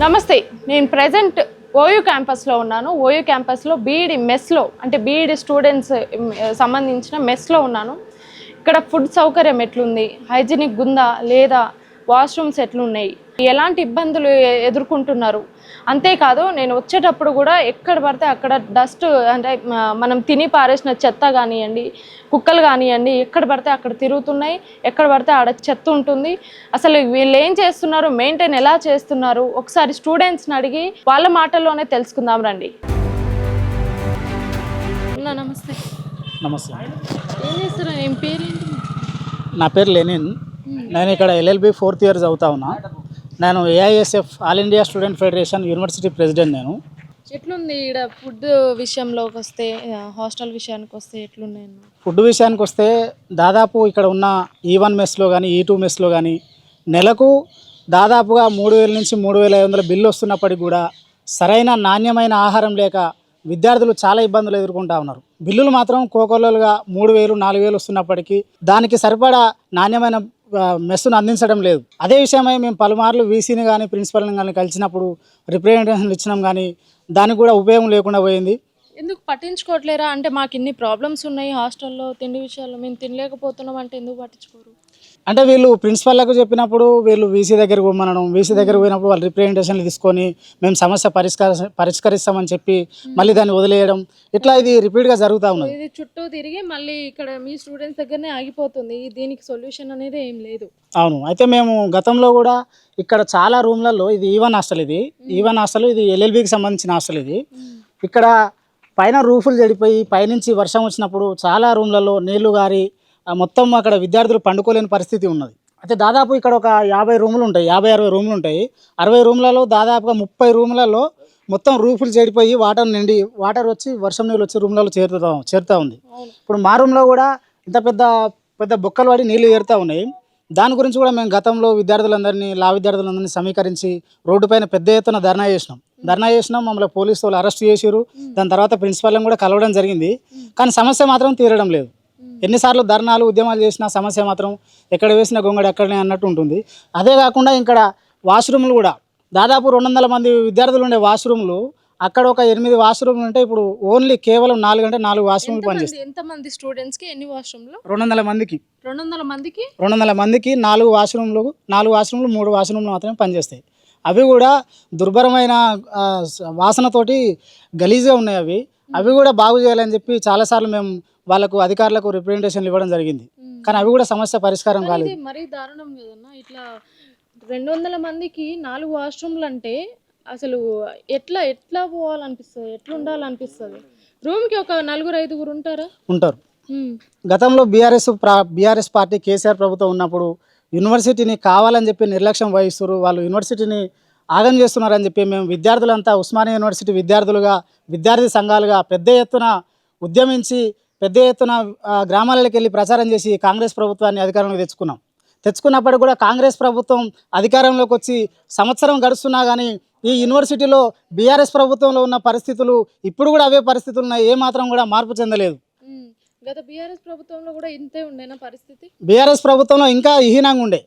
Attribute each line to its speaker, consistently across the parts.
Speaker 1: నమస్తే నేను present OU క్యాంపస్లో ఉన్నాను. ఓయూ క్యాంపస్లో బీఈడి మెస్లో అంటే బీఈడి స్టూడెంట్స్ సంబంధించిన మెస్లో ఉన్నాను. ఇక్కడ ఫుడ్ సౌకర్యం ఎట్లుంది? హైజీనిక్ ఉందా లేదా వాష్రూమ్స్ ఎట్లున్నాయి ఎలాంటి ఇబ్బందులు ఎదుర్కొంటున్నారు? అంతేకాదు నేను వచ్చేటప్పుడు కూడా ఎక్కడ పడితే అక్కడ డస్ట్ అంటే మనం తిని పారేసిన చెత్త కానివ్వండి కుక్కలు కానివ్వండి ఎక్కడ పడితే అక్కడ తిరుగుతున్నాయి ఎక్కడ పడితే ఆడ చెత్త ఉంటుంది. అసలు వీళ్ళు ఏం చేస్తున్నారు మెయింటైన్ ఎలా చేస్తున్నారు? ఒకసారి స్టూడెంట్స్ని అడిగి వాళ్ళ మాటల్లోనే తెలుసుకుందాం రండి. అన్నా, నమస్తే.
Speaker 2: నమస్తే.
Speaker 1: ఏం చేస్తారు ఏం పేరేంటి?
Speaker 2: నా పేరు లెనిన్. నేను ఇక్కడ ఎల్ఎల్బి ఫోర్త్ ఇయర్ చదువుతా ఉన్నా. నేను AISF all India student federation university president నేను
Speaker 1: ఎట్లుంది ఇక్కడ ఫుడ్ విషయంలోకి వస్తే హాస్టల్ విషయానికి వస్తే ఎట్లున్నాయి?
Speaker 2: ఫుడ్ విషయానికి వస్తే దాదాపు ఇక్కడ ఉన్న ఈ వన్ మెస్లో కానీ ఈ టూ మెస్లో కానీ నెలకు దాదాపుగా మూడు వేల నుంచి మూడు వేల ఐదు వందల బిల్లు వస్తున్నప్పటికి కూడా సరైన నాణ్యమైన ఆహారం లేక విద్యార్థులు చాలా ఇబ్బందులు ఎదుర్కొంటా ఉన్నారు బిల్లులు మాత్రం కోకొల్లలుగా మూడు వేలు నాలుగు వేలు వస్తున్నప్పటికీ దానికి సరిపడా నాణ్యమైన మెస్సును అందించడం లేదు. అదే విషయమై మేము పలుమార్లు వీసీని కానీ ప్రిన్సిపల్ని కానీ కలిసినప్పుడు రిప్రజెంటేషన్లు ఇచ్చినాం కానీ దానికి కూడా ఉపయోగం లేకుండా పోయింది.
Speaker 1: ఎందుకు పట్టించుకోవట్లేరా? అంటే మాకు ఇన్ని ప్రాబ్లమ్స్ ఉన్నాయి హాస్టల్లో తిండి విషయాల్లో మేము తినలేకపోతున్నాం అంటే ఎందుకు పట్టించుకోరు?
Speaker 2: అంటే వీళ్ళు ప్రిన్సిపల్లకు చెప్పినప్పుడు వీళ్ళు వీసీ దగ్గరకు పోమనడం వీసీ దగ్గర పోయినప్పుడు వాళ్ళు రిప్రజెంటేషన్లు తీసుకొని మేము సమస్య పరిష్కార పరిష్కరిస్తామని చెప్పి మళ్ళీ దాన్ని వదిలేయడం. ఇట్లా ఇది రిపీట్గా జరుగుతూ ఉన్నది.
Speaker 1: ఇది చుట్టూ తిరిగి మళ్ళీ ఇక్కడ మీ స్టూడెంట్స్ దగ్గరనే ఆగిపోతుంది. దీనికి సొల్యూషన్ అనేది ఏం లేదు.
Speaker 2: అవును. అయితే మేము గతంలో కూడా ఇక్కడ చాలా రూమ్లలో ఇది ఈవన్ హాస్టల్ ఇది. ఈవన్ హాస్టల్ ఇది ఎల్ఎల్బికి సంబంధించిన హాస్టల్ ఇది. ఇక్కడ పైన రూఫులు చెడిపోయి పైనుంచి వర్షం వచ్చినప్పుడు చాలా రూమ్లలో నీళ్ళు గారి మొత్తం అక్కడ విద్యార్థులు పండుకోలేని పరిస్థితి ఉన్నది. అయితే దాదాపు ఇక్కడ ఒక యాభై రూములు ఉంటాయి యాభై అరవై రూములు ఉంటాయి. అరవై రూములలో దాదాపుగా ముప్పై రూములలో మొత్తం రూఫులు చెడిపోయి వాటర్ నిండి వాటర్ వచ్చి వర్షం నీళ్ళు వచ్చి రూమ్లలో చేరుతా చేరుతూ ఉంది. ఇప్పుడు మా రూమ్లో కూడా ఇంత పెద్ద పెద్ద బొక్కలు పడి నీళ్ళు ఏరుతూ ఉన్నాయి. దాని గురించి కూడా మేము గతంలో విద్యార్థులందరినీ లా విద్యార్థులందరినీ సమీకరించి రోడ్డు పైన పెద్ద ఎత్తున ధర్నా చేసినాం. ధర్నా చేసినాం మమ్మల్ని పోలీసు వాళ్ళు అరెస్ట్ చేసిరు దాని తర్వాత ప్రిన్సిపాల్ని కూడా కలవడం జరిగింది. కానీ సమస్య మాత్రం తీరడం లేదు. ఎన్నిసార్లు ధర్నాలు ఉద్యమాలు చేసినా సమస్య మాత్రం ఎక్కడ వేసిన గొంగడి అక్కడనే అన్నట్టు ఉంటుంది. అదే కాకుండా ఇక్కడ వాష్రూమ్లు కూడా దాదాపు రెండు వందల మంది విద్యార్థులు ఉండే వాష్రూమ్లు అక్కడ ఒక ఎనిమిది వాష్రూమ్లు ఉంటే ఇప్పుడు ఓన్లీ కేవలం నాలుగు అంటే నాలుగు వాష్రూమ్లు పనిచేస్తాయి.
Speaker 1: ఎంత మంది స్టూడెంట్స్కి ఎన్ని వాష్రూమ్లు?
Speaker 2: రెండు వందల మందికి.
Speaker 1: రెండు వందల మందికి?
Speaker 2: రెండు వందల మందికి నాలుగు వాష్రూమ్లు నాలుగు వాష్రూమ్లు మూడు వాష్రూమ్లు మాత్రమే పనిచేస్తాయి. అవి కూడా దుర్భరమైన వాసనతోటి గలీజ్గా ఉన్నాయి అవి. అవి కూడా బాగు చేయాలని చెప్పి చాలాసార్లు మేము వాళ్ళకు అధికారులకు రిప్రజెంటేషన్లు ఇవ్వడం జరిగింది. కానీ అవి కూడా సమస్య పరిష్కారం కాలేదు.
Speaker 1: మరీ దారుణం కదన్నా ఇట్లా రెండు వందల మందికి నాలుగు వాష్రూమ్లు అంటే అసలు ఎట్లా ఎట్లా పోవాలనిపిస్తుంది? ఎట్లా ఉండాలనిపిస్తుంది రూమ్కి ఒక నలుగురు ఐదుగురు ఉంటారా?
Speaker 2: ఉంటారు. గతంలో బీఆర్ఎస్ బీఆర్ఎస్ పార్టీ కేసీఆర్ ప్రభుత్వం ఉన్నప్పుడు యూనివర్సిటీని కావాలని చెప్పి నిర్లక్ష్యం వహిస్తున్నారు. వాళ్ళు యూనివర్సిటీని ఆగం చేస్తున్నారని చెప్పి మేము విద్యార్థులంతా ఉస్మానియా యూనివర్సిటీ విద్యార్థులుగా విద్యార్థి సంఘాలుగా పెద్ద ఎత్తున ఉద్యమించి పెద్ద ఎత్తున గ్రామాలకు వెళ్ళి ప్రచారం చేసి కాంగ్రెస్ ప్రభుత్వాన్ని అధికారంలోకి తెచ్చుకున్నాం. తెచ్చుకున్నప్పటికీ కూడా కాంగ్రెస్ ప్రభుత్వం అధికారంలోకి వచ్చి సంవత్సరం గడుస్తున్నా కానీ ఈ యూనివర్సిటీలో బీఆర్ఎస్ ప్రభుత్వంలో ఉన్న పరిస్థితులు ఇప్పుడు కూడా అవే పరిస్థితులు ఉన్నాయి. ఏమాత్రం కూడా మార్పు చెందలేదు.
Speaker 1: గత బీఆర్ఎస్ ప్రభుత్వంలో కూడా ఇంతే ఉండేనా పరిస్థితి?
Speaker 2: బీఆర్ఎస్ ప్రభుత్వంలో ఇంకా హీనంగా ఉండే.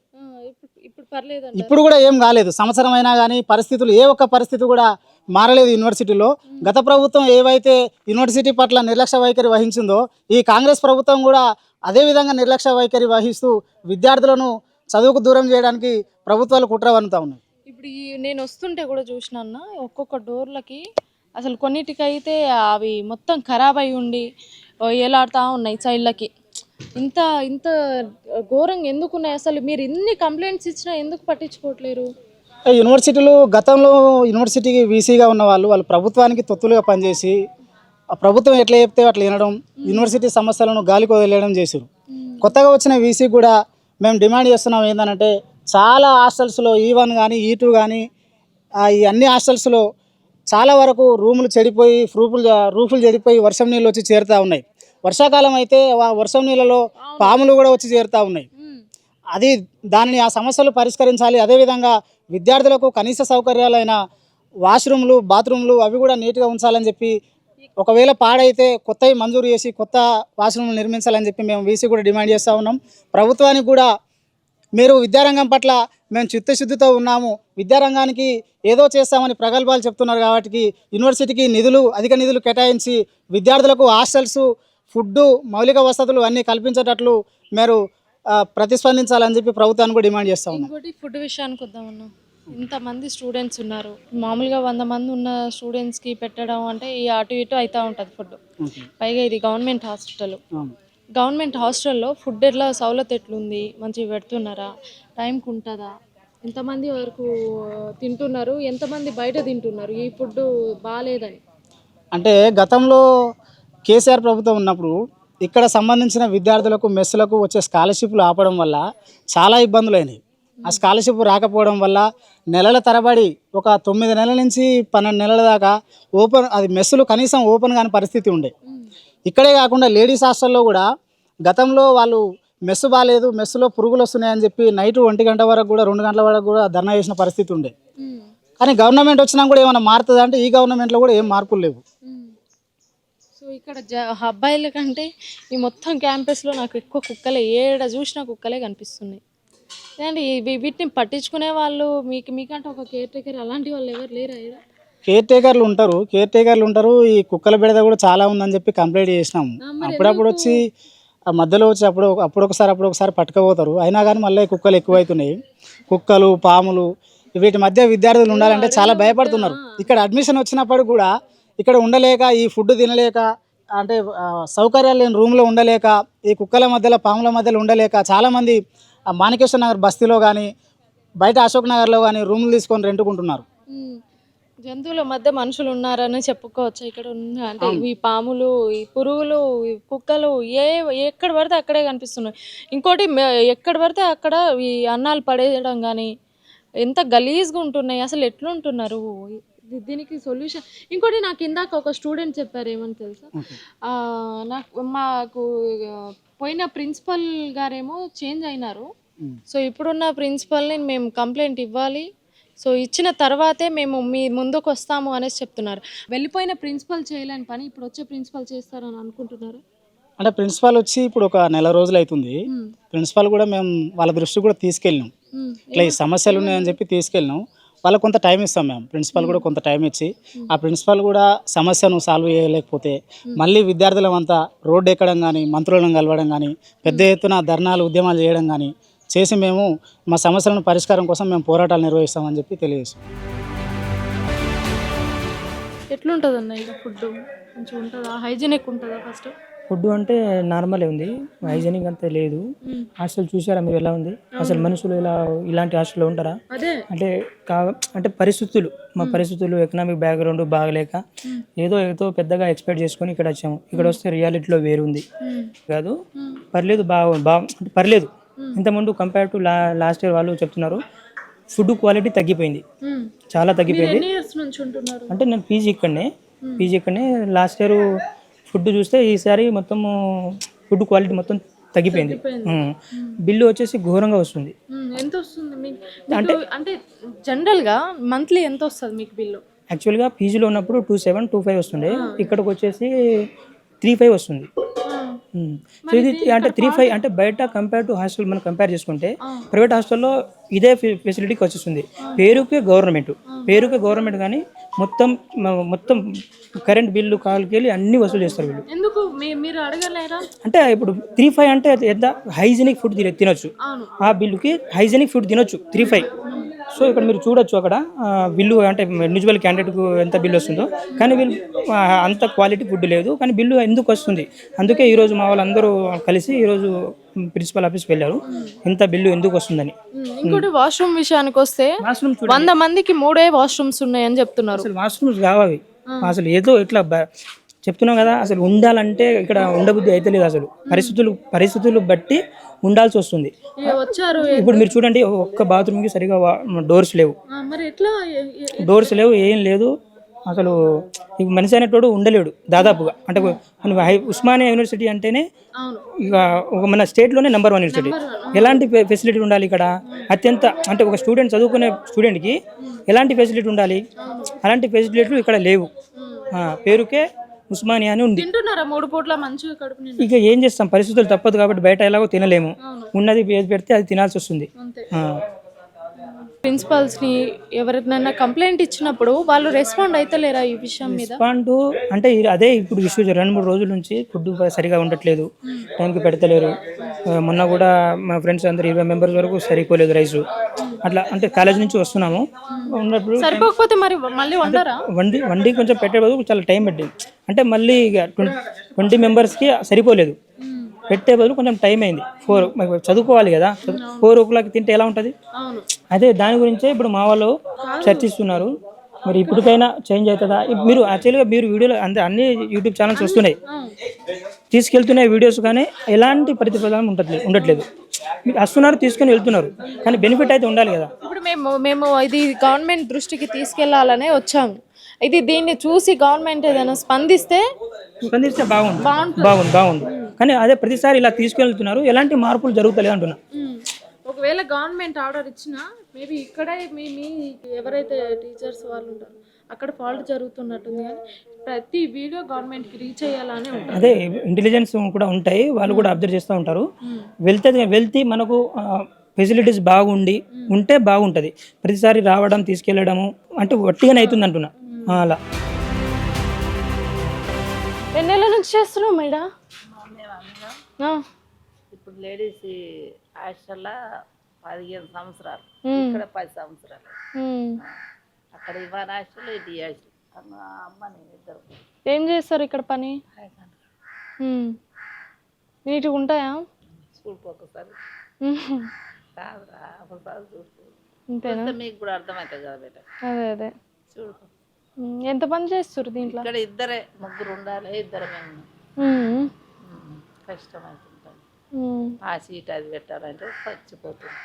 Speaker 1: ఇప్పుడు
Speaker 2: కూడా ఏం కాలేదు. సంవత్సరం అయినా కానీ పరిస్థితులు ఏ ఒక్క పరిస్థితి కూడా మారలేదు యూనివర్సిటీలో. గత ప్రభుత్వం ఏవైతే యూనివర్సిటీ పట్ల నిర్లక్ష్య వైఖరి వహించిందో ఈ కాంగ్రెస్ ప్రభుత్వం కూడా అదే విధంగా నిర్లక్ష్య వైఖరి వహిస్తూ విద్యార్థులను చదువుకు దూరం చేయడానికి ప్రభుత్వాలు కుట్ర వన్నుతా ఉన్నాయి.
Speaker 1: ఇప్పుడు ఈ నేను వస్తుంటే కూడా చూసిన అన్న ఒక్కొక్క డోర్లకి అసలు కొన్నిటికి అయితే అవి మొత్తం ఖరాబ్ అయి ఉండి ఏలాడుతూ ఉన్నాయి సైడ్లకి ఇంత ఇంత ఘోరంగా ఎందుకు ఉన్నాయి అసలు మీరు ఇన్ని కంప్లైంట్స్ ఇచ్చినా ఎందుకు పట్టించుకోవట్లేరు?
Speaker 2: యూనివర్సిటీలు గతంలో యూనివర్సిటీకి వీసీగా ఉన్న వాళ్ళు వాళ్ళు ప్రభుత్వానికి తొత్తులుగా పనిచేసి ఆ ప్రభుత్వం ఎట్లా చెప్తే అట్లా వినడం యూనివర్సిటీ సమస్యలను గాలికి వదిలేయడం చేశారు కొత్తగా వచ్చిన వీసీ కూడా మేము డిమాండ్ చేస్తున్నాం ఏంటంటే చాలా హాస్టల్స్లో ఈ వన్ కానీ ఈ టూ కానీ ఈ అన్ని హాస్టల్స్లో చాలా వరకు రూములు చెడిపోయి రూపులు రూఫులు చెడిపోయి వర్షం నీళ్ళు వచ్చి చేరుతూ ఉన్నాయి. వర్షాకాలం అయితే ఆ వర్షం నీళ్ళలో పాములు కూడా వచ్చి చేరుతూ ఉన్నాయి. అది దానిని ఆ సమస్యలు పరిష్కరించాలి. అదేవిధంగా విద్యార్థులకు కనీస సౌకర్యాలైన వాష్రూమ్లు బాత్రూమ్లు అవి కూడా నీట్గా ఉంచాలని చెప్పి ఒకవేళ పాడైతే కొత్తవి మంజూరు చేసి కొత్త వాష్రూమ్లు నిర్మించాలని చెప్పి మేము వీసీ కూడా డిమాండ్ చేస్తూ ఉన్నాం. ప్రభుత్వానికి కూడా మీరు విద్యారంగం పట్ల మేము చిత్తశుద్ధితో ఉన్నాము. విద్యారంగానికి ఏదో చేస్తామని ప్రగల్భాలు చెప్తున్నారు కాబట్టి యూనివర్సిటీకి నిధులు అధిక నిధులు కేటాయించి విద్యార్థులకు హాస్టల్స్ ఫుడ్డు మౌలిక వసతులు అన్నీ కల్పించేటట్లు మీరు ప్రతిస్పందించాలని చెప్పి ప్రభుత్వాన్ని కూడా డిమాండ్ చేస్తా ఉన్నాం.
Speaker 1: ఇంకోటి ఫుడ్ విషయానికి వద్దామన్నా ఇంతమంది స్టూడెంట్స్ ఉన్నారు. మామూలుగా వంద మంది ఉన్న స్టూడెంట్స్కి పెట్టడం అంటే ఈ అటు ఇటు అవుతూ ఉంటుంది ఫుడ్ పైగా ఇది గవర్నమెంట్ హాస్పిటల్. గవర్నమెంట్ హాస్టల్లో ఫుడ్ ఎట్లా సౌలత్ ఎట్లుంది మంచిగా పెడుతున్నారా? టైంకి ఉంటుందా? ఎంతమంది వరకు తింటున్నారు. ఎంతమంది బయట తింటున్నారు? ఈ ఫుడ్ బాగాలేదని
Speaker 2: అంటే గతంలో కేసీఆర్ ప్రభుత్వం ఉన్నప్పుడు ఇక్కడ సంబంధించిన విద్యార్థులకు మెస్సులకు వచ్చే స్కాలర్షిప్లు ఆపడం వల్ల చాలా ఇబ్బందులు అయినాయి. ఆ స్కాలర్షిప్ రాకపోవడం వల్ల నెలల తరబడి ఒక తొమ్మిది నెలల నుంచి పన్నెండు నెలల దాకా ఓపెన్ అది మెస్సులు కనీసం ఓపెన్ కాని పరిస్థితి ఉండే. ఇక్కడే కాకుండా లేడీస్ హాస్టల్లో కూడా గతంలో వాళ్ళు మెస్సు బాగాలేదు మెస్సులో పురుగులు వస్తున్నాయని చెప్పి నైట్ ఒంటి గంట వరకు కూడా రెండు గంటల వరకు కూడా ధర్నా చేసిన పరిస్థితి ఉండే. కానీ గవర్నమెంట్ వచ్చినా కూడా ఏమైనా మారుతుంది అంటే ఈ గవర్నమెంట్లో కూడా ఏం మార్పులు లేవు.
Speaker 1: ఇక్కడ జ అబ్బాయిల కంటే ఈ మొత్తం క్యాంపస్లో నాకు ఎక్కువ కుక్కలే ఏడ చూసినా కుక్కలే కనిపిస్తున్నాయి. అండి వీటిని పట్టించుకునే వాళ్ళు మీకు మీకంటే ఒక కేర్ టేకర్ అలాంటి వాళ్ళు ఎవరు లేరా ఈడ?
Speaker 2: కేర్ టేకర్లు ఉంటారు కేర్ టేకర్లు ఉంటారు. ఈ కుక్కల బెడద కూడా చాలా ఉందని చెప్పి కంప్లైంట్ చేసినాము. అప్పుడప్పుడు వచ్చి ఆ మధ్యలో వచ్చి అప్పుడు అప్పుడు ఒకసారి అప్పుడు ఒకసారి పట్టుకపోతారు. అయినా కానీ మళ్ళీ కుక్కలు ఎక్కువైతున్నాయి. కుక్కలు పాములు వీటి మధ్య విద్యార్థులు ఉండాలంటే చాలా భయపడుతున్నారు. ఇక్కడ అడ్మిషన్ వచ్చినప్పుడు కూడా ఇక్కడ ఉండలేక ఈ ఫుడ్ తినలేక అంటే సౌకర్యాలు లేని రూమ్లో ఉండలేక ఈ కుక్కల మధ్యలో పాముల మధ్యలో ఉండలేక చాలామంది మాణికేశ్వర నగర్ బస్తీలో కానీ బయట అశోక్ నగర్లో కానీ రూములు తీసుకొని రెంటుకుంటున్నారు.
Speaker 1: జంతువుల మధ్య మనుషులు ఉన్నారని చెప్పుకోవచ్చు. ఇక్కడ ఉన్న అంటే ఈ పాములు ఈ పురుగులు ఈ కుక్కలు ఏ ఎక్కడ పడితే అక్కడే కనిపిస్తున్నాయి. ఇంకోటి ఎక్కడ పడితే అక్కడ ఈ అన్నాలు పడేయడం కానీ ఎంత గలీజ్గా ఉంటున్నాయి. అసలు ఎట్లుంటున్నారు? దీనికి సొల్యూషన్. ఇంకోటి నాకు ఇందాక ఒక స్టూడెంట్ చెప్పారు ఏమని తెలుసా? నాకు మాకు పోయిన ప్రిన్సిపల్ గారేమో చేంజ్ అయినారు. సో ఇప్పుడున్న ప్రిన్సిపల్ని మేము కంప్లైంట్ ఇవ్వాలి. సో ఇచ్చిన తర్వాతే మేము మీ ముందుకు వస్తాము అనేసి చెప్తున్నారు. వెళ్ళిపోయిన ప్రిన్సిపల్ చేయలేని పని ఇప్పుడు వచ్చే ప్రిన్సిపల్ చేస్తారని అనుకుంటున్నారు?
Speaker 2: అంటే ప్రిన్సిపాల్ వచ్చి ఇప్పుడు ఒక నెల రోజులు అవుతుంది ప్రిన్సిపాల్ కూడా మేము వాళ్ళ దృష్టి కూడా తీసుకెళ్ళినాం. ఇట్లా ఈ సమస్యలు ఉన్నాయని చెప్పి తీసుకెళ్ళినాం. వాళ్ళకి కొంత టైం ఇస్తాం మేము ప్రిన్సిపాల్ కూడా కొంత టైం ఇచ్చి ఆ ప్రిన్సిపాల్ కూడా సమస్యను సాల్వ్ చేయలేకపోతే మళ్ళీ విద్యార్థులమంతా రోడ్డు ఎక్కడం కానీ మంత్రులను కలవడం కానీ పెద్ద ఎత్తున ధర్నాలు ఉద్యమాలు చేయడం కానీ చేసి మేము మా సమస్యలను పరిష్కారం కోసం మేము పోరాటాలు నిర్వహిస్తామని చెప్పి తెలియజేస్తాం
Speaker 1: ఎట్లుంటుంది అన్న ఇక ఫుడ్ మంచిగా ఉంటుందా హైజీనిక్ ఉంటుందా ఫస్ట్
Speaker 3: ఫుడ్ అంటే నార్మలే ఉంది. హైజీనిక్ అంతే లేదు. హాస్టల్ చూసారా మీరు ఎలా ఉంది? అసలు మనుషులు ఇలా ఇలాంటి హాస్టల్లో ఉంటారా? అంటే కా అంటే పరిస్థితులు మా పరిస్థితులు ఎకనామిక్ బ్యాక్గ్రౌండ్ బాగలేక ఏదో ఏదో పెద్దగా ఎక్స్పెక్ట్ చేసుకొని ఇక్కడ వచ్చాము. ఇక్కడ వస్తే రియాలిటీలో వేరుంది. కాదు. పర్లేదు బాగా బాగా అంటే పర్లేదు. ఇంతకుముందు కంపేర్ టు లా లాస్ట్ ఇయర్ వాళ్ళు చెప్తున్నారు ఫుడ్ క్వాలిటీ తగ్గిపోయింది. చాలా తగ్గిపోయింది. అంటే నేను పీజీ ఇక్కడనే పీజీ ఇక్కడనే లాస్ట్ ఇయర్ ఫుడ్ చూస్తే ఈసారి మొత్తం ఫుడ్ క్వాలిటీ మొత్తం తగ్గిపోయింది. బిల్లు వచ్చేసి ఘోరంగా వస్తుంది.
Speaker 1: ఎంత వస్తుంది అంటే అంటే జనరల్గా మంత్లీ ఎంత వస్తుంది మీకు బిల్లు?
Speaker 3: యాక్చువల్గా పీజీలో ఉన్నప్పుడు టూ సెవెన్ టూ ఫైవ్ వస్తుండే ఇక్కడికి వచ్చేసి త్రీ ఫైవ్ వస్తుంది. సో ఇది అంటే త్రీ ఫైవ్ అంటే బయట కంపేర్ టు హాస్టల్ మనం కంపేర్ చేసుకుంటే ప్రైవేట్ హాస్టల్లో ఇదే ఫెసిలిటీకి వచ్చేస్తుంది. పేరుకే గవర్నమెంట్ పేరుకే గవర్నమెంట్ కానీ మొత్తం మొత్తం కరెంట్ బిల్లు కాల్కి వెళ్ళి అన్ని వసూలు చేస్తారు వీళ్ళు.
Speaker 1: ఎందుకు? మీరు అడగలేరా?
Speaker 3: అంటే ఇప్పుడు త్రీ ఫైవ్ అంటే ఎంత? హైజీనిక్ ఫుడ్ తిన తినొచ్చు. ఆ బిల్లుకి హైజీనిక్ ఫుడ్ తినొచ్చు త్రీ ఫైవ్. సో ఇక్కడ మీరు చూడొచ్చు అక్కడ బిల్లు అంటే ఇండివిజువల్ క్యాండిడేట్కు ఎంత బిల్లు వస్తుందో. కానీ వీళ్ళు అంత క్వాలిటీ ఫుడ్ లేదు. కానీ బిల్లు ఎందుకు వస్తుంది? అందుకే ఈరోజు మా వాళ్ళందరూ కలిసి ఈరోజు ప్రిన్సిపల్ ఆఫీస్కి వెళ్ళారు ఇంత బిల్లు ఎందుకు వస్తుందని.
Speaker 1: ఇంకోటి వాష్రూమ్ విషయానికి వస్తే వంద మందికి మూడే వాష్రూమ్స్ ఉన్నాయని చెప్తున్నారు.
Speaker 3: అసలు వాష్రూమ్స్ కావాలి అసలు ఏదో ఇట్లా చెప్తున్నాం కదా అసలు ఉండాలంటే ఇక్కడ ఉండబుద్ధి అయితే లేదు అసలు. పరిస్థితులు పరిస్థితులు బట్టి ఉండాల్సి వస్తుంది.
Speaker 1: వచ్చారు
Speaker 3: ఇప్పుడు మీరు చూడండి ఒక్క బాత్రూమ్కి సరిగా డోర్స్ లేవు. డోర్స్ లేవు ఏం లేదు. అసలు ఇక మనిషి అనేటోడు ఉండలేడు దాదాపుగా. అంటే హై- ఉస్మానియా యూనివర్సిటీ అంటేనే ఇక ఒక మన స్టేట్లోనే నెంబర్ వన్ యూనివర్సిటీ. ఎలాంటి ఫెసిలిటీ ఉండాలి ఇక్కడ? అత్యంత అంటే ఒక స్టూడెంట్ చదువుకునే స్టూడెంట్కి ఎలాంటి ఫెసిలిటీ ఉండాలి? అలాంటి ఫెసిలిటీలు ఇక్కడ లేవు. పేరుకే ఉస్మానియా అని ఉంది.
Speaker 1: మూడు పూట్ల?
Speaker 3: ఇక ఏం చేస్తాం? పరిస్థితులు తప్పదు కాబట్టి బయట ఎలాగో తినలేము. ఉన్నది పెడితే అది తినాల్సి వస్తుంది.
Speaker 1: అంతే
Speaker 3: ఆ.
Speaker 1: ప్రిన్సిపల్స్ని ఎవరికైనా కంప్లైంట్ ఇచ్చినప్పుడు వాళ్ళు రెస్పాండ్ అయితలేరా ఈ విషయం మీద?
Speaker 3: రెస్పాండ్ అంటే అదే ఇప్పుడు ఇష్యూ రెండు మూడు రోజుల నుంచి ఫుడ్ సరిగా ఉండట్లేదు. టైంకి పెడతలేరు. మొన్న కూడా మా ఫ్రెండ్స్ అందరు ఇరవై మెంబర్స్ వరకు సరిపోలేదు రైస్. అట్లా అంటే కాలేజ్ నుంచి వస్తున్నాము. ఉన్నప్పుడు
Speaker 1: సరిపోకపోతే మరి మళ్ళీ వండరా?
Speaker 3: వండి వండి కొంచెం పెట్టే చాలా టైం పట్టింది. అంటే మళ్ళీ ఇక ట్వంటీ మెంబర్స్కి సరిపోలేదు. పెట్టే బదులు కొంచెం టైం అయింది. ఫోర్ చదువుకోవాలి కదా. ఫోర్ ఓ క్లాక్ తింటే ఎలా ఉంటుంది? అదే దాని గురించే ఇప్పుడు మా వాళ్ళు చర్చిస్తున్నారు. మరి ఇప్పటికైనా చేంజ్ అవుతుందా? మీరు యాక్చువల్గా మీరు వీడియోలో అంటే అన్ని యూట్యూబ్ ఛానల్స్ వస్తున్నాయి. తీసుకెళ్తున్న వీడియోస్ కానీ ఎలాంటి ప్రతిఫలం ఉండట్లేదు ఉండట్లేదు. మీరు వస్తున్నారు తీసుకొని వెళ్తున్నారు. కానీ బెనిఫిట్ అయితే ఉండాలి కదా.
Speaker 1: ఇప్పుడు మేము మేము ఇది గవర్నమెంట్ దృష్టికి తీసుకెళ్ళాలనే వచ్చాము. ఇది దీన్ని చూసి గవర్నమెంట్ ఏదైనా స్పందిస్తే
Speaker 3: స్పందిస్తే బాగుంది బాగుంది బాగుంది. కానీ అదే ప్రతిసారి ఇలా తీసుకెళ్తున్నారు. ఎలాంటి మార్పులు జరుగుతలేదు అంటున్నా.
Speaker 1: ఒకవేళ గవర్నమెంట్ ఆర్డర్ ఇచ్చినా మేబీ ఇక్కడే మీ మీ ఎవరైతే టీచర్స్ వాళ్ళు ఉంటారో అక్కడ ఫాల్ట్ జరుగుతున్నట్టుంది కానీ ప్రతి వీడియో గవర్నమెంట్కి రీచ్ అయ్యేలానే
Speaker 3: అదే ఇంటెలిజెన్స్ కూడా ఉంటాయి. వాళ్ళు కూడా అబ్జర్వ్ చేస్తూ ఉంటారు. వెళ్తే వెళ్తే మనకు ఫెసిలిటీస్ బాగుండి ఉంటే బాగుంటుంది. ప్రతిసారి రావడం తీసుకెళ్ళడము అంటే వట్టిగానే అవుతుంది అంటున్నా. అలా.
Speaker 1: ఎన్ని నెలల నుంచి చేస్తున్నావు మేడం?
Speaker 4: ఇప్పుడు లేడీస్ హాస్టల్లో పదిహేను సంవత్సరాలు. ఇక్కడ పది సంవత్సరాలు. అక్కడ ఇవాళ హాస్టల్ ఇది హాస్టల్. అన్న అమ్మ నేను ఇద్దరు.
Speaker 1: ఏం చేస్తారు ఇక్కడ పని. నీట్గా ఉంటాయా?
Speaker 4: చూడుకో ఒకసారి. కాదురా ఒకసారి చూస్తే మీకు కూడా అర్థమవుతుంది కదా బేట
Speaker 1: అదే అదే. ఉమ్. ఎంత పని చేస్తారు దీంట్లో?
Speaker 4: ఇక్కడ ఇద్దరే ముగ్గురు ఉండాలి ఇద్దరు మేము.
Speaker 1: ఉమ్.
Speaker 4: కష్టమవుతుంటాం
Speaker 1: ఉమ్.
Speaker 4: ఆ సీట్ అది పెట్టాలంటే చచ్చిపోతుంది.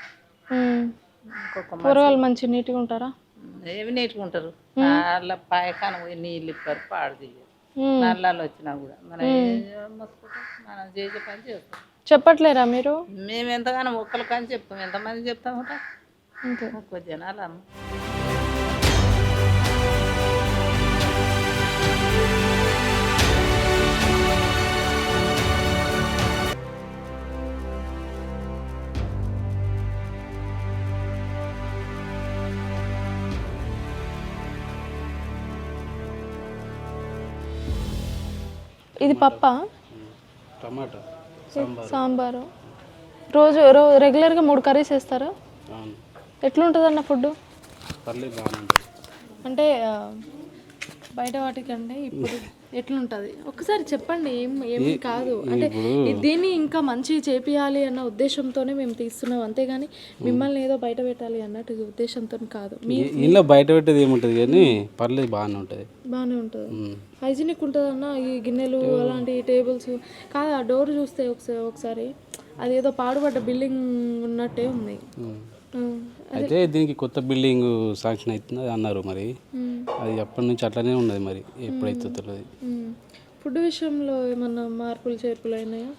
Speaker 4: ఇంకొక
Speaker 1: కూరగాయలు మంచి నీట్గా ఉంటారా?
Speaker 4: ఏమి నేర్చుకుంటారు వాళ్ళ పాయకాన పోయి నీళ్ళు ఇప్పారు పాడు తీయరు. నల్లాలు వచ్చినా కూడా. మనం మనం చేసే పని చేస్తాం.
Speaker 1: చెప్పట్లేరా మీరు?
Speaker 4: మేము ఎంతగానో ఒక్కరు కానీ చెప్తాం. ఎంతమంది చెప్తాం ఒక్క జనాలు అమ్మ.
Speaker 1: ఇది పప్ప?
Speaker 2: టమాటా
Speaker 1: సాంబారు. రోజు రో రెగ్యులర్గా మూడు కర్రీస్ వేస్తారా ఎట్లుంటుంది అన్న ఫుడ్ అంటే బయట వాటికంటే ఇప్పుడు ఎట్లుంటుంది? ఒకసారి చెప్పండి ఏం ఏమి కాదు. అంటే దీన్ని ఇంకా మంచి చేపియాలి అన్న ఉద్దేశంతోనే మేము తీస్తున్నాం. అంతేగాని మిమ్మల్ని ఏదో బయట పెట్టాలి అన్నట్టు ఉద్దేశంతో కాదు.
Speaker 5: ఇంట్లో బయట పెట్టేది ఏముంటుంది కానీ పర్లేదు బాగానే ఉంటుంది.
Speaker 1: బాగానే ఉంటుంది. హైజీనిక్ ఉంటుంది అన్న ఈ గిన్నెలు అలాంటి టేబుల్స్. కాదు ఆ డోర్ చూస్తే ఒకసారి ఒకసారి అదేదో పాడుపడ్డ బిల్డింగ్ ఉన్నట్టే ఉంది.
Speaker 5: అయితే దీనికి కొత్త బిల్డింగ్ శాంక్షన్ అవుతుంది అన్నారు మరి. అది అప్పటి నుంచి అట్లనే ఉన్నది మరి ఎప్పుడైతే తెలియదు.
Speaker 1: ఫుడ్ విషయంలో ఏమన్నా మార్పులు చేర్పులు అయినాయా?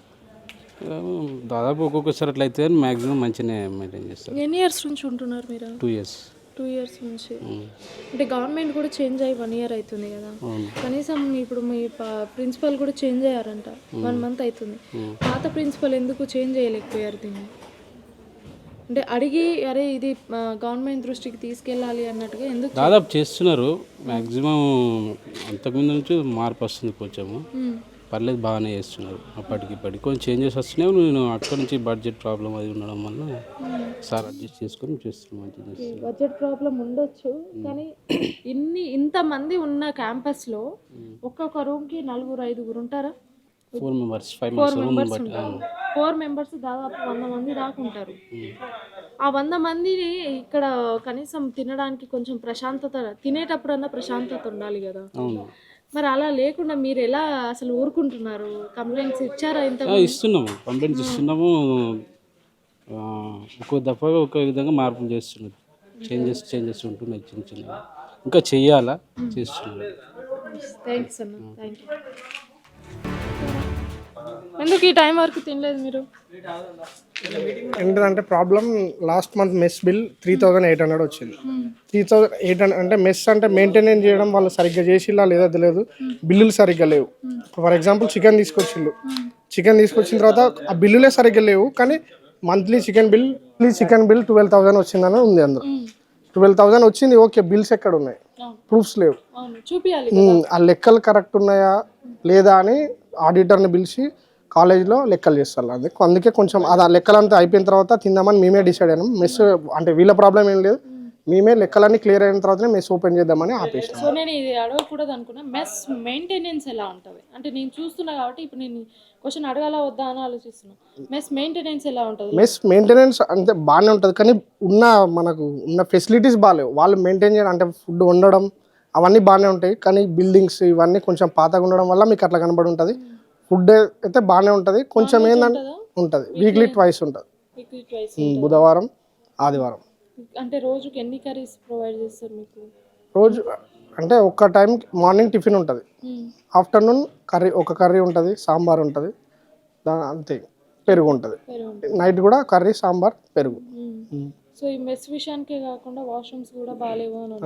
Speaker 5: దాదాపు ఒక్కొక్కసారి అట్లయితే మ్యాక్సిమం మంచిగానే మెయింటైన్ చేస్తారు.
Speaker 1: ఎన్ని ఇయర్స్ నుంచి ఉంటున్నారు మీరు?
Speaker 5: Two years.
Speaker 1: టూ ఇయర్స్ నుంచి. అంటే గవర్నమెంట్ కూడా చేంజ్ అయ్యి వన్ ఇయర్ అవుతుంది కదా. కనీసం ఇప్పుడు మీ ప్రిన్సిపల్ కూడా చేంజ్ అయ్యారంట. వన్ మంత్ అవుతుంది. పాత ప్రిన్సిపల్ ఎందుకు చేంజ్ చేయలేకపోయారు దీన్ని? అంటే అడిగి అరే ఇది గవర్నమెంట్ దృష్టికి తీసుకెళ్ళాలి అన్నట్టుగా ఎందుకు
Speaker 5: దాదాపు చేస్తున్నారు. మ్యాక్సిమం అంతకుముందు నుంచి మార్పు వస్తుంది కొంచెము. పర్లేదు బాగానే చేస్తున్నారు. అప్పటికి ఇప్పటికి కొంచెం చేంజెస్ వస్తున్నాయి. నేను అక్కడ నుంచి బడ్జెట్ ప్రాబ్లం అది ఉండడం వల్ల సార్ అడ్జస్ట్ చేసుకొని చేస్తున్నాం
Speaker 1: బడ్జెట్ ప్రాబ్లం ఉండొచ్చు. కానీ ఇన్ని ఇంతమంది ఉన్న క్యాంపస్లో ఒక్కొక్క రూమ్కి నలుగురు ఐదుగురు ఉంటారా?
Speaker 5: Four members five
Speaker 1: four
Speaker 5: members
Speaker 1: ఉంటారు. ఫోర్ మెంబర్స్ దాదాపు వంద మంది దాకా ఉంటారు. ఆ వంద మందిని ఇక్కడ కనీసం తినడానికి కొంచెం ప్రశాంతత తినేటప్పుడన్నా ప్రశాంతత ఉండాలి కదా. మరి అలా లేకుండా మీరు ఎలా అసలు ఊరుకుంటున్నారు? కంప్లైంట్స్ ఇచ్చారా ఇంత
Speaker 5: ఇస్తున్నాము. కంప్లైంట్స్ ఇస్తున్నాము. ఆ, ఒక్కో దఫాగా ఒక్కో విధంగా మార్పులు చేస్తున్నారు. చేంజెస్ చేంజెస్ ఉంటున్నాయి చిన్న చిన్న ఇంకా చెయ్యాలా చేస్తున్నారు.
Speaker 1: థ్యాంక్స్ అన్న. థ్యాంక్ యూ ఎందుకు ఈ టైం వరకు తినలేదు మీరు?
Speaker 6: ఏంటంటే problem last month mess bill three thousand eight hundred వచ్చింది. త్రీ థౌజండ్ ఎయిట్ హండ్రెడ్ అంటే మెస్ అంటే మెయింటెనెన్స్ చేయడం వాళ్ళు సరిగ్గా చేసిల్లా లేదా తెలియదు. బిల్లులు సరిగ్గా లేవు. ఫర్ ఎగ్జాంపుల్ చికెన్ తీసుకొచ్చిళ్ళు చికెన్ తీసుకొచ్చిన తర్వాత ఆ బిల్లులే సరిగ్గా లేవు కానీ monthly chicken bill chicken bill twelve thousand వచ్చిందని ఉంది అందులో. ట్వెల్వ్ థౌసండ్ వచ్చింది ఓకే బిల్స్ ఎక్కడ ఉన్నాయి ప్రూఫ్స్ లేవు. ఆ లెక్కలు కరెక్ట్ ఉన్నాయా లేదా అని ఆడిటర్ని పిలిచి కాలేజ్లో లెక్కలు చేస్తారు అందుకే అందుకే కొంచెం అది ఆ లెక్కలంతా అయిపోయిన తర్వాత తిందామని మేమే డిసైడ్ అయినాం. మెస్ అంటే వీళ్ళ ప్రాబ్లం ఏం లేదు. మేమే లెక్కలన్నీ క్లియర్ అయిన తర్వాతనే మెస్ ఓపెన్ చేద్దామని ఆపేసినాం.
Speaker 1: సో నేను ఇది అడగకూడదు అనుకున్నా. మెస్ మెయింటెనెన్స్ ఎలా ఉంటుంది? అంటే నేను చూస్తున్నా కాబట్టి ఇప్పుడు నేను క్వశ్చన్ అడగాల వద్దా అని ఆలోచిస్తున్నా. మెస్ మెయింటెనెన్స్ ఎలా ఉంటుంది?
Speaker 6: మెస్ మెయింటెనెన్స్ అంటే బాగానే ఉంటుంది. కానీ ఉన్న మనకు ఉన్న ఫెసిలిటీస్ బాగాలేవు. వాళ్ళు మెయింటైన్ చేయడం అంటే ఫుడ్ వండడం అవన్నీ బాగానే ఉంటాయి. కానీ బిల్డింగ్స్ ఇవన్నీ కొంచెం పాతగా ఉండడం వల్ల మీకు అట్లా కనబడి ఉంటుంది. ఫుడ్ అయితే బాగానే ఉంటుంది. కొంచెం ఏంటంటే ఉంటుంది? వీక్లీ ట్వైస్ ఉంటుంది. బుధవారం ఆదివారం.
Speaker 1: అంటే రోజుకి ఎన్ని కర్రీస్ ప్రొవైడ్ చేస్తారు మీకు?
Speaker 6: రోజు అంటే ఒక్క టైం మార్నింగ్ టిఫిన్ ఉంటుంది. ఆఫ్టర్నూన్ కర్రీ ఒక కర్రీ ఉంటుంది సాంబార్ ఉంటుంది. అంతే పెరుగు ఉంటుంది. నైట్ కూడా కర్రీ సాంబార్ పెరుగు.
Speaker 1: సో ఈ మెస్ విషయానికే కాకుండా వాష్రూమ్స్ కూడా బాగాలేవు అని.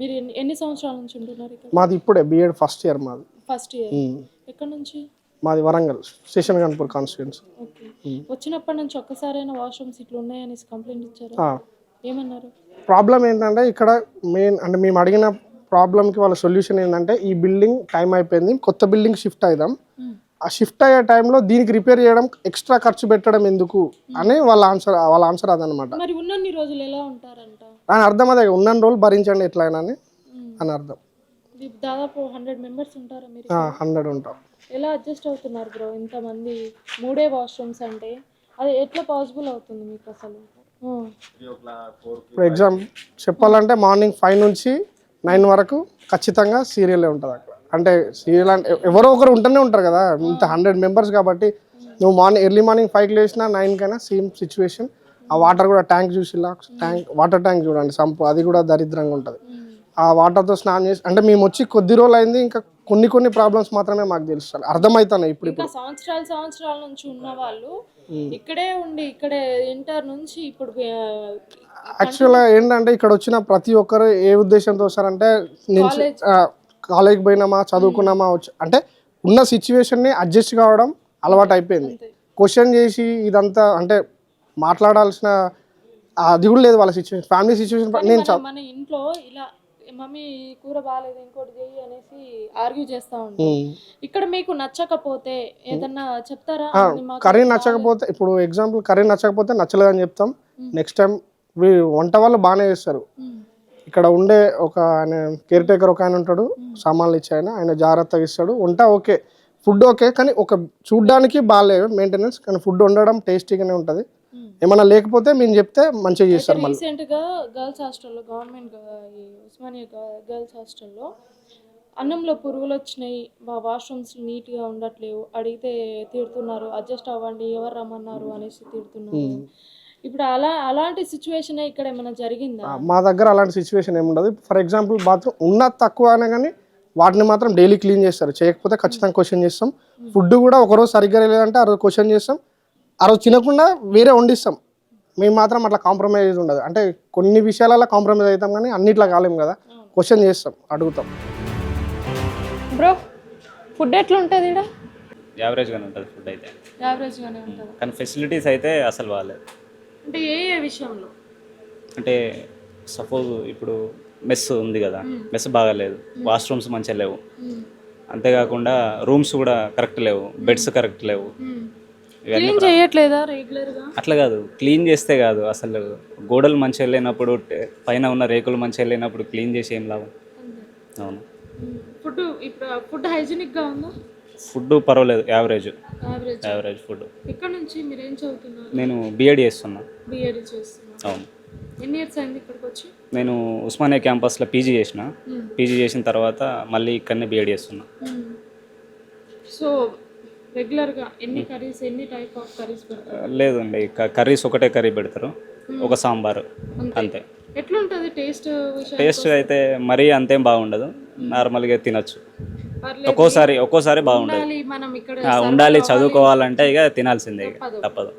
Speaker 1: మీరు ఎన్ని సంవత్సరాల నుంచి ఉంటున్నారు
Speaker 6: మాది ఇప్పుడే బిఎడ్ ఫస్ట్ ఇయర్ మాది.
Speaker 1: First year. ఎక్కడ నుంచి?
Speaker 6: మాది వరంగల్ స్టేషన్ గన్పూర్ కాన్స్టిట్యున్సీ
Speaker 1: వచ్చినప్పటి నుంచి ఒక్కసారైనా వాష్రూమ్స్ ఇట్లా ఉన్నాయనేసి కంప్లైంట్ ఇచ్చారా? ఏమన్నారు?
Speaker 6: ప్రాబ్లం ఏంటంటే ఇక్కడ మెయిన్ అంటే మేము అడిగిన ప్రాబ్లంకి వాళ్ళ సొల్యూషన్ ఏంటంటే ఈ బిల్డింగ్ టైం అయిపోయింది కొత్త బిల్డింగ్ షిఫ్ట్ అయిదాం. ఆ షిఫ్ట్ అయ్యే టైంలో దీనికి రిపేర్ చేయడం ఎక్స్ట్రా ఖర్చు పెట్టడం ఎందుకు అని వాళ్ళ ఆన్సర్ వాళ్ళ ఆన్సర్ అదనమాట దాని అర్థం అదే ఉన్న రోజులు భరించండి ఎట్లయినా అని అని అర్థం.
Speaker 1: దాదాపు హండ్రెడ్ మెంబర్స్ ఉంటారా మీరు?
Speaker 6: హండ్రెడ్ ఉంటాం.
Speaker 1: ఎలా అడ్జస్ట్ అవుతున్నారు బ్రో ఇంతమంది మూడే వాష్రూమ్స్ అంటే? అది ఎట్లా పాసిబుల్ అవుతుంది మీకు అసలు?
Speaker 6: ఇప్పుడు ఎగ్జామ్ చెప్పాలంటే మార్నింగ్ ఫైవ్ నుంచి నైన్ వరకు ఖచ్చితంగా సీరియలే ఉంటుంది అక్కడ. అంటే సీరియల్ అంటే ఎవరో ఒకరు ఉంటూనే ఉంటారు కదా. ఇంత హండ్రెడ్ మెంబర్స్ కాబట్టి నువ్వు మార్నింగ్ ఎర్లీ మార్నింగ్ ఫైవ్కి లేచినా నైన్కైనా సేమ్ సిచ్యువేషన్ ఆ వాటర్ కూడా ట్యాంక్ చూసిలా ట్యాంక్ వాటర్ ట్యాంక్ చూడండి సంపు అది కూడా దరిద్రంగా ఉంటుంది. ఆ వాటర్తో స్నానం చేసి అంటే మేము వచ్చి కొద్ది రోజులు అయింది ఇంకా కొన్ని కొన్ని ప్రాబ్లమ్స్ మాత్రమే మాకు తెలుస్తాయి అర్థమవుతున్నాయి ఇప్పుడు
Speaker 1: ఇంకా సంవత్సరాల సంవత్సరాల నుంచి ఉన్న వాళ్ళు ఇక్కడే ఉండి ఇక్కడే ఇంటర్ నుంచి ఇప్పుడు
Speaker 6: యాక్చువల్గా ఏంటంటే ఇక్కడ వచ్చిన ప్రతి ఒక్కరు ఏ ఉద్దేశంతో వస్తారంటే నేను కాలేజ్కి పోయినామా చదువుకున్నామా వచ్చి అంటే ఉన్న సిచ్యువేషన్ని అడ్జస్ట్ కావడం అలవాటు అయిపోయింది. క్వశ్చన్ చేసి ఇదంతా అంటే మాట్లాడాల్సిన అది కూడా లేదు వాళ్ళ సిచ్యువేషన్ ఫ్యామిలీ సిచ్యువేషన్ నేను చ-
Speaker 1: మన ఇంట్లో ఇలా మమ్మీ కూర బాగాలేదు ఇంకోటి చెయ్యి అనేసి ఆర్గ్యూ చేస్తా ఉంటాం ఇక్కడ మీకు నచ్చకపోతే ఏదన్నా చెప్తారా?
Speaker 6: కర్రీ నచ్చకపోతే ఇప్పుడు ఎగ్జాంపుల్ కర్రీ నచ్చకపోతే నచ్చలేదని చెప్తాం. నెక్స్ట్ టైం వంట వాళ్ళు బాగానే చేస్తారు. ఇక్కడ ఉండే ఒక ఆయన కేర్ టేకర్ ఒక ఆయన ఉంటాడు సామాన్లు ఇచ్చే ఆయన ఆయన జాగ్రత్తగా ఇస్తాడు. వంట ఓకే. ఫుడ్ ఓకే కానీ ఒక చూడ్డానికి బాగాలేదు మెయింటెనెన్స్ కానీ ఫుడ్ వండడం టేస్టీగానే ఉంటుంది. ఏమన్నా లేకపోతే మేము చెప్తే మంచిగా చేస్తారు మళ్ళీ.
Speaker 1: రీసెంట్గా గర్ల్స్ హాస్టల్లో గవర్నమెంట్ ఉస్మానియా గర్ల్స్ హాస్టల్లో అన్నంలో పురుగులు వచ్చినాయి మా వాష్రూమ్స్ నీట్గా ఉండట్లేవు అడిగితే తిడుతున్నారు అడ్జస్ట్ అవ్వండి ఎవరు రమ్మన్నారు? అనేసి తిడుతున్నారు. ఇప్పుడు అలా అలాంటి సిచ్యువేషన్ ఇక్కడ ఏమైనా జరిగిందా?
Speaker 6: మా దగ్గర అలాంటి సిచ్యువేషన్ ఏమి ఉండదు ఫర్ ఎగ్జాంపుల్ బాత్రూమ్ ఉన్న తక్కువ అయినా కానీ వాటిని మాత్రం డైలీ క్లీన్ చేస్తారు. చేయకపోతే ఖచ్చితంగా క్వశ్చన్ చేస్తాం. ఫుడ్ కూడా ఒకరోజు సరిగ్గా లేదంటే ఆ రోజు క్వశ్చన్ చేస్తాం. ఆ రోజు తినకుండా వేరే వండిస్తాం. మేము మాత్రం అట్లా కాంప్రమైజ్ ఉండదు. అంటే కొన్ని విషయాలలో కాంప్రమైజ్ అవుతాం కానీ అన్నిట్లో కాలేం కదా. క్వశ్చన్ చేస్తాం అడుగుతాం.
Speaker 1: బ్రో ఫుడ్ ఎట్లా ఉంటుంది ఇక్కడ
Speaker 7: యావరేజ్గానే ఉంటుంది ఫుడ్ అయితే.
Speaker 1: యావరేజ్గానే ఉంటుంది.
Speaker 7: కానీ ఫెసిలిటీస్ అయితే అసలు బాగాలేదు.
Speaker 1: అంటే ఏ ఏ విషయంలో?
Speaker 7: అంటే సపోజ్ ఇప్పుడు మెస్ ఉంది కదా. మెస్ బాగాలేదు. వాష్రూమ్స్ మంచిగా లేవు. అంతేకాకుండా రూమ్స్ కూడా కరెక్ట్ లేవు. బెడ్స్ కరెక్ట్ లేవు.
Speaker 1: క్లీన్ చేయట్లేదా రెగ్యులర్గా?
Speaker 7: అట్లా కాదు. క్లీన్ చేస్తే కాదు. అసలు గోడలు మంచిగా వెళ్ళినప్పుడు టే- పైన ఉన్న రేకులు మంచిగా వెళ్ళినప్పుడు క్లీన్ చేసి ఏం లాభం? అవును.
Speaker 1: ఫుడ్ ఇప్పుడు ఫుడ్ హైజీనిక్గా ఉందా?
Speaker 7: ఫుడ్ పర్వాలేదు. యావరేజ్.
Speaker 1: యావరేజ్.
Speaker 7: ఫుడ్
Speaker 1: ఎక్కడ నుంచి మీరు ఏం చదువుతున్నారు?
Speaker 7: నేను బిఎడ్ చేస్తున్నా.
Speaker 1: బిఎడ్ చేస్తున్నారు
Speaker 7: అవును.
Speaker 1: ఎన్ని ఇయర్స్ అయింది ఇక్కడికి వచ్చి?
Speaker 7: నేను ఉస్మానియా క్యాంపస్లో పీజీ చేసిన. పీజీ చేసిన తర్వాత మళ్ళీ ఇక్కడనే బీఎడ్ చేస్తున్నా.
Speaker 1: సో రెగ్యులర్గా ఎన్ని కర్రీస్ ఎన్ని టైప్ ఆఫ్ కర్రీస్ పెడతారు?
Speaker 7: లేదండి. కర్రీస్ ఒకటే కర్రీ పెడతారు. ఒక సాంబారు. అంతే.
Speaker 1: ఎట్లుంటుంది టేస్ట్
Speaker 7: టేస్ట్ అయితే మరీ అంతేం బాగుండదు. నార్మల్గా తినొచ్చు. ఒక్కోసారి ఒక్కోసారి బాగుండదు.
Speaker 1: ఉండాలి మనం ఇక్కడ
Speaker 7: ఉండాలి చదువుకోవాలంటే ఇక తినాల్సిందే ఇక. తప్పదు.